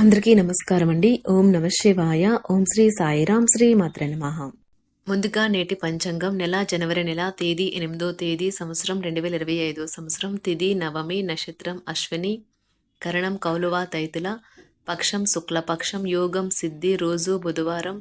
అందరికీ నమస్కారం అండి ఓం నమ శివాయ. ఓం శ్రీ సాయిరాం శ్రీ మాత్ర నమః. ముందుగా నేటి పంచాంగం నెల జనవరి నెల తేదీ ఎనిమిదో తేదీ సంవత్సరం రెండు వేల ఇరవై ఐదో సంవత్సరం తిది నవమి నక్షత్రం అశ్విని కరణం కౌలువ తైతుల పక్షం శుక్లపక్షం యోగం సిద్ధి రోజు బుధవారం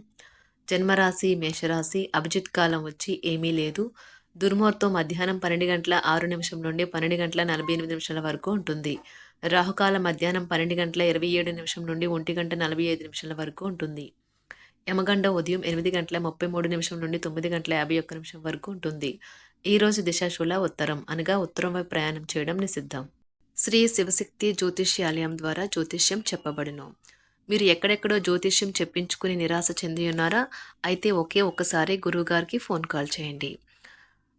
జన్మరాశి మేషరాశి అభిజిత్ కాలం వచ్చి ఏమీ లేదు. దుర్ముహూర్తం మధ్యాహ్నం పన్నెండు గంటల ఆరు నిమిషం నుండి పన్నెండు గంటల నలభై ఎనిమిది నిమిషాల వరకు ఉంటుంది. రాహుకాల మధ్యాహ్నం పన్నెండు గంటల ఇరవై ఏడు నిమిషం నుండి ఒంటి గంట నలభై ఐదు నిమిషాల వరకు ఉంటుంది. యమగండ ఉదయం ఎనిమిది గంటల ముప్పై మూడు నిమిషం నుండి తొమ్మిది గంటల యాభై ఒక్క నిమిషం వరకు ఉంటుంది. ఈరోజు దిశాశూల ఉత్తరం అనగా ఉత్తరం వైపు ప్రయాణం చేయడం నిషిద్ధం. శ్రీ శివశక్తి జ్యోతిష్యాలయం ద్వారా జ్యోతిష్యం చెప్పబడును. మీరు ఎక్కడెక్కడో జ్యోతిష్యం చెప్పించుకుని నిరాశ చెంది ఉన్నారా? అయితే ఒకే ఒక్కసారి గురువుగారికి ఫోన్ కాల్ చేయండి.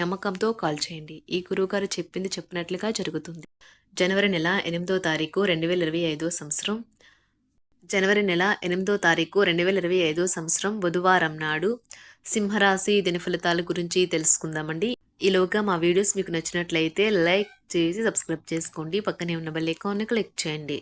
నమ్మకంతో కాల్ చేయండి. ఈ గురువుగారు చెప్పింది చెప్పినట్లుగా జరుగుతుంది. జనవరి నెల ఎనిమిదో తారీఖు రెండు వేల ఇరవై ఐదో సంవత్సరం. జనవరి నెల ఎనిమిదో తారీఖు రెండు వేల ఇరవై ఐదో సంవత్సరం బుధవారం నాడు సింహరాశి దిన ఫలితాల గురించి తెలుసుకుందామండి. ఈలోగా మా వీడియోస్ మీకు నచ్చినట్లయితే లైక్ చేసి సబ్స్క్రైబ్ చేసుకోండి. పక్కనే ఉన్న బెల్ ఐకాన్ని క్లిక్ చేయండి.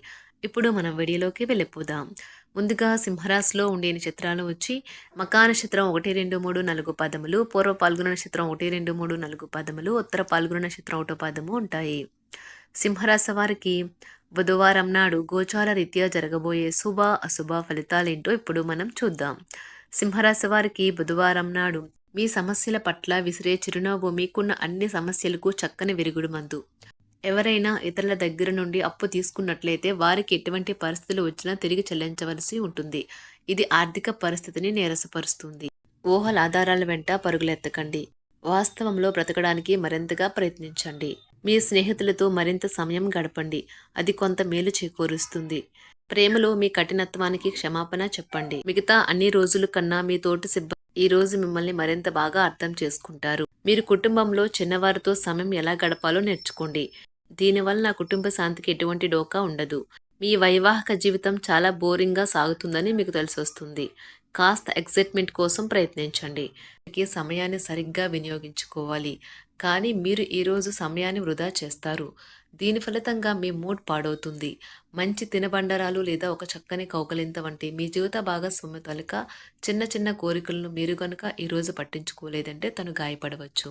ఇప్పుడు మనం వీడియోలోకి వెళ్ళిపోదాం. ముందుగా సింహరాశిలో ఉండే నక్షత్రాలు వచ్చి మకా నక్షత్రం ఒకటి రెండు మూడు నాలుగు పదములు పూర్వ పాల్గొన నక్షత్రం ఒకటి రెండు మూడు నాలుగు పదములు ఉత్తర పాల్గొన నక్షత్రం ఒకటో పదము ఉంటాయి. సింహరాశి వారికి బుధవారం నాడు గోచార రీత్యా జరగబోయే శుభ అశుభ ఫలితాలేంటో ఇప్పుడు మనం చూద్దాం. సింహరాశి వారికి బుధవారం నాడు మీ సమస్యల పట్ల విసిరే చిరునవ్వు మీకున్న అన్ని సమస్యలకు చక్కని విరుగుడు మందు. ఎవరైనా ఇతరుల దగ్గర నుండి అప్పు తీసుకున్నట్లయితే వారికి ఎటువంటి పరిస్థితులు వచ్చినా తిరిగి చెల్లించవలసి ఉంటుంది. ఇది ఆర్థిక పరిస్థితిని నీరసపరుస్తుంది. ఊహల ఆధారాల వెంట పరుగులెత్తకండి. వాస్తవంలో బ్రతకడానికి మరింతగా ప్రయత్నించండి. మీ స్నేహితులతో మరింత సమయం గడపండి. అది కొంత మేలు చేకూరుస్తుంది. ప్రేమలో మీ కఠినత్వానికి క్షమాపణ చెప్పండి. మిగతా అన్ని రోజుల కన్నా మీ తోటి సిబ్బంది ఈ రోజు మిమ్మల్ని మరింత బాగా అర్థం చేసుకుంటారు. మీరు కుటుంబంలో చిన్నవారితో సమయం ఎలా గడపాలో నేర్చుకోండి. దీనివల్ల నా కుటుంబ శాంతికి ఎటువంటి డోకా ఉండదు. మీ వైవాహిక జీవితం చాలా బోరింగ్గా సాగుతుందని మీకు తెలిసొస్తుంది. కాస్త ఎగ్జైట్మెంట్ కోసం ప్రయత్నించండి. ఈ సమయాన్ని సరిగ్గా వినియోగించుకోవాలి. కానీ మీరు ఈరోజు సమయాన్ని వృధా చేస్తారు. దీని ఫలితంగా మీ మూడ్ పాడవుతుంది. మంచి తినబండరాలు లేదా ఒక చక్కని కౌకలింత వంటి మీ జీవిత భాగస్వామి తలుక చిన్న చిన్న కోరికలను మీరు కనుక ఈరోజు పట్టించుకోలేదంటే తను గాయపడవచ్చు.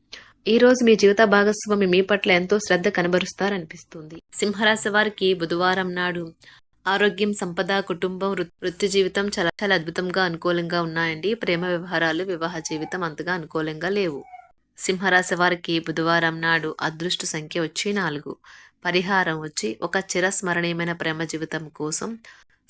ఈ రోజు మీ జీవిత భాగస్వామి మీ పట్ల ఎంతో శ్రద్ధ కనబరుస్తారనిపిస్తుంది. సింహరాశి వారికి బుధవారం నాడు ఆరోగ్యం సంపద కుటుంబం వృత్తి జీవితం చాలా చాలా అద్భుతంగా అనుకూలంగా ఉన్నాయండి. ప్రేమ వ్యవహారాలు వివాహ జీవితం అంతగా అనుకూలంగా లేవు. సింహరాశి వారికి బుధవారం నాడు అదృష్ట సంఖ్య వచ్చి నాలుగు. పరిహారం వచ్చి ఒక చిరస్మరణీయమైన ప్రేమ జీవితం కోసం